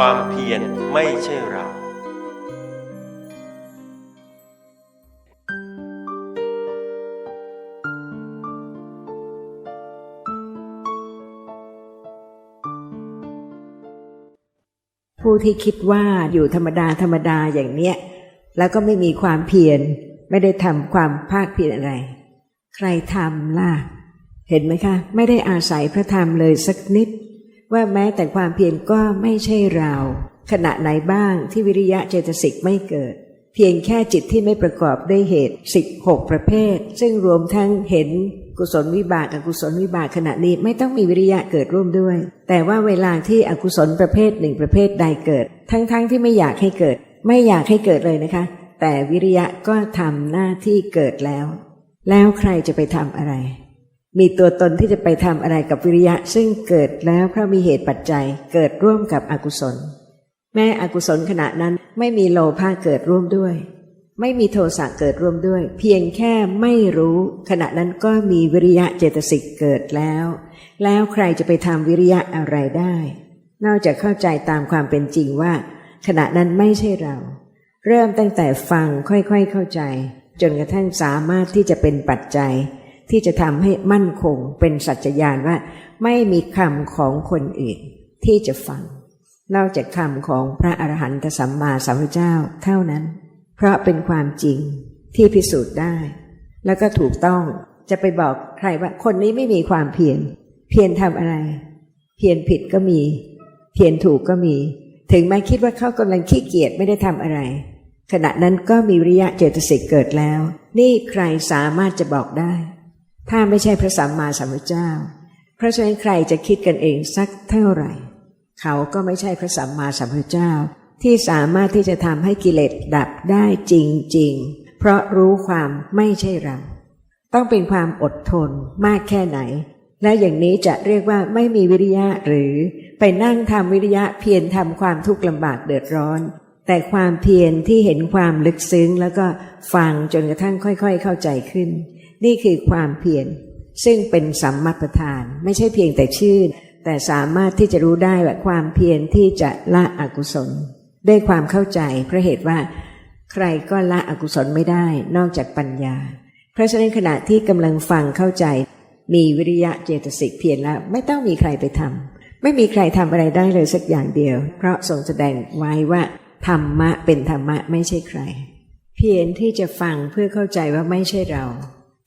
ความเพียรไม่ใช่เรา ผู้ที่คิดว่าอยู่ธรรมดาธรรมดาอย่างเนี้ย แล้วก็ไม่มีความเพียรไม่ได้ทำความภาคเพียรอะไร ใครทำล่ะ เห็นไหมคะ ไม่ได้อาศัยพระธรรมเลยสักนิด ว่าแม้แต่ความเพียรก็ไม่ใช่เรา ขณะไหนบ้างที่วิริยะเจตสิกไม่เกิด เพียงแค่จิตที่ไม่ประกอบด้วยเหตุสิบหกประเภท ซึ่งรวมทั้งเห็นกุศลวิบากอกุศลวิบากขณะนี้ไม่ต้องมีวิริยะเกิดร่วมด้วย แต่ว่าเวลาที่อกุศลประเภทหนึ่งประเภทใดเกิด ทั้งๆทที่ไม่อยากให้เกิด ไม่อยากให้เกิดเลยนะคะ แต่วิริยะก็ทำหน้าที่เกิดแล้ว แล้วใครจะไปทำอะไร มีตัวตนที่จะไปทำอะไรกับวิริยะ ซึ่งเกิดแล้วเพราะมีเหตุปัจจัยเกิดร่วมกับอกุศล แม้อกุศลขณะนั้นไม่มีโลภะเกิดร่วมด้วย ไม่มีโทสะเกิดร่วมด้วย เพียงแค่ไม่รู้ ขณะนั้นก็มีวิริยะเจตสิกเกิดแล้ว แล้วใครจะไปทำวิริยะอะไรได้ นอกจากเข้าใจตามความเป็นจริงว่า ขณะนั้นไม่ใช่เรา เริ่มตั้งแต่ฟังค่อยๆเข้าใจ จนกระทั่งสามารถที่จะเป็นปัจจัย ที่จะทำให้มั่นคงเป็นสัจจญาณว่า ไม่มีคำของคนอื่นที่จะฟัง นอกจากคำของพระอรหันตสัมมาสัมพุทธเจ้าเท่านั้น เพราะเป็นความจริงที่พิสูจน์ได้ แล้วก็ถูกต้องจะไปบอกใครว่า คนนี้ไม่มีความเพียรเพียรทำอะไร เพียรผิดก็มี เพียรถูกก็มี ถึงแม้คิดว่าเขากำลังขี้เกียจไม่ได้ทำอะไร ขณะนั้นก็มีวิริยะเจตสิกเกิดแล้ว นี่ใครสามารถจะบอกได้ ถ้าไม่ใช่พระสัมมาสัมพุทธเจ้า เพราะฉะนั้นใครจะคิดกันเองสักเท่าไหร่ เขาก็ไม่ใช่พระสัมมาสัมพุทธเจ้า ที่สามารถที่จะทำให้กิเลสดับได้จริง ๆ เพราะรู้ความไม่ใช่เราต้องเป็นความอดทนมากแค่ไหน และอย่างนี้จะเรียกว่าไม่มีวิริยะหรือไปนั่งทำวิริยะเพียรทำความทุกข์ลำบากเดือดร้อน แต่ความเพียรที่เห็นความลึกซึ้งแล้วก็ฟังจนกระทั่งค่อย ๆ เข้าใจขึ้น นี่คือความเพียรซึ่งเป็นสัมมาประธาน ไม่ใช่เพียงแต่ชื่อ แต่สามารถที่จะรู้ได้ว่าความเพียรที่จะละอกุศล ด้วยความเข้าใจเพราะเหตุว่า ใครก็ละอกุศลไม่ได้นอกจากปัญญา เพราะฉะนั้นขณะที่กำลังฟังเข้าใจ มีวิริยะเจตสิกเพียรแล้วไม่ต้องมีใครไปทำไม่มีใครทำอะไรได้เลยสักอย่างเดียว เพราะทรงแสดงไว้ว่าธรรมะเป็นธรรมะไม่ใช่ใคร เพียรที่จะฟังเพื่อเข้าใจว่าไม่ใช่เรา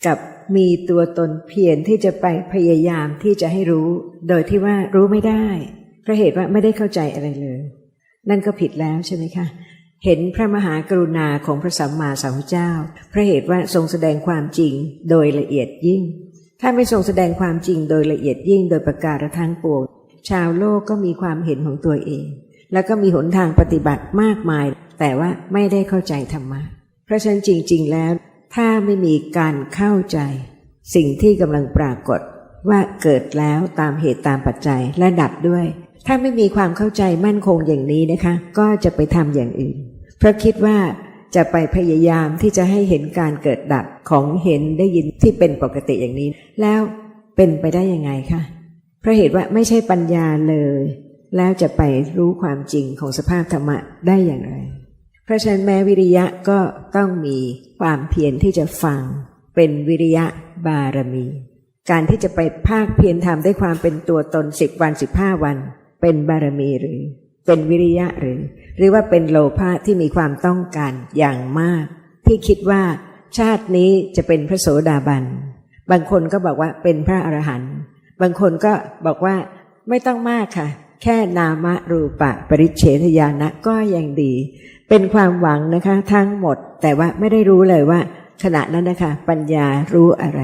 กับมีตัวตนเพียรที่จะไปพยายามที่จะให้รู้ โดยที่ว่ารู้ไม่ได้เพราะเหตุว่าไม่ได้เข้าใจอะไรเลย นั่นก็ผิดแล้วใช่ไหมคะเห็นพระมหากรุณาของพระสัมมาสัมพุทธเจ้าเพราะเหตุว่าทรงแสดงความจริงโดยละเอียดยิ่ง ถ้าไม่ทรงแสดงความจริงโดยละเอียดยิ่งโดยประการทั้งปวง ชาวโลกก็มีความเห็นของตัวเอง แล้วก็มีหนทางปฏิบัติมากมาย แต่ว่าไม่ได้เข้าใจธรรมะ เพราะฉะนั้นจริง ๆ แล้ว ถ้าไม่มีการเข้าใจ สิ่งที่กำลังปรากฏว่าเกิดแล้วตามเหตุตามปัจจัยและดับด้วย ถ้าไม่มีความเข้าใจมั่นคงอย่างนี้นะคะ ก็จะไปทำอย่างอื่น เพราะคิดว่าจะไปพยายามที่จะให้เห็นการเกิดดับของเห็นได้ยินที่เป็นปกติอย่างนี้ แล้วเป็นไปได้ยังไงคะเพราะเหตุว่าไม่ใช่ปัญญาเลย แล้วจะไปรู้ความจริงของสภาพธรรมะได้อย่างไร เพราะฉะนั้นแม้วิริยะก็ต้องมีความเพียรที่จะฟัง เป็นวิริยะบารมี การที่จะไปภาคเพียรทำได้ความเป็นตัวตนสิบวันสิบห้าวัน เป็นบารมีหรือ เป็นวิริยะหรือ หรือว่าเป็นโลภะที่มีความต้องการอย่างมาก ที่คิดว่าชาตินี้จะเป็นพระโสดาบัน บางคนก็บอกว่าเป็นพระอรหันต์ บางคนก็บอกว่าไม่ต้องมากค่ะ แค่นามรูปะปริเฉทญาณะก็ยังดี เป็นความหวังนะคะทั้งหมด แต่ว่าไม่ได้รู้เลยว่าขณะนั้นนะคะปัญญารู้อะไร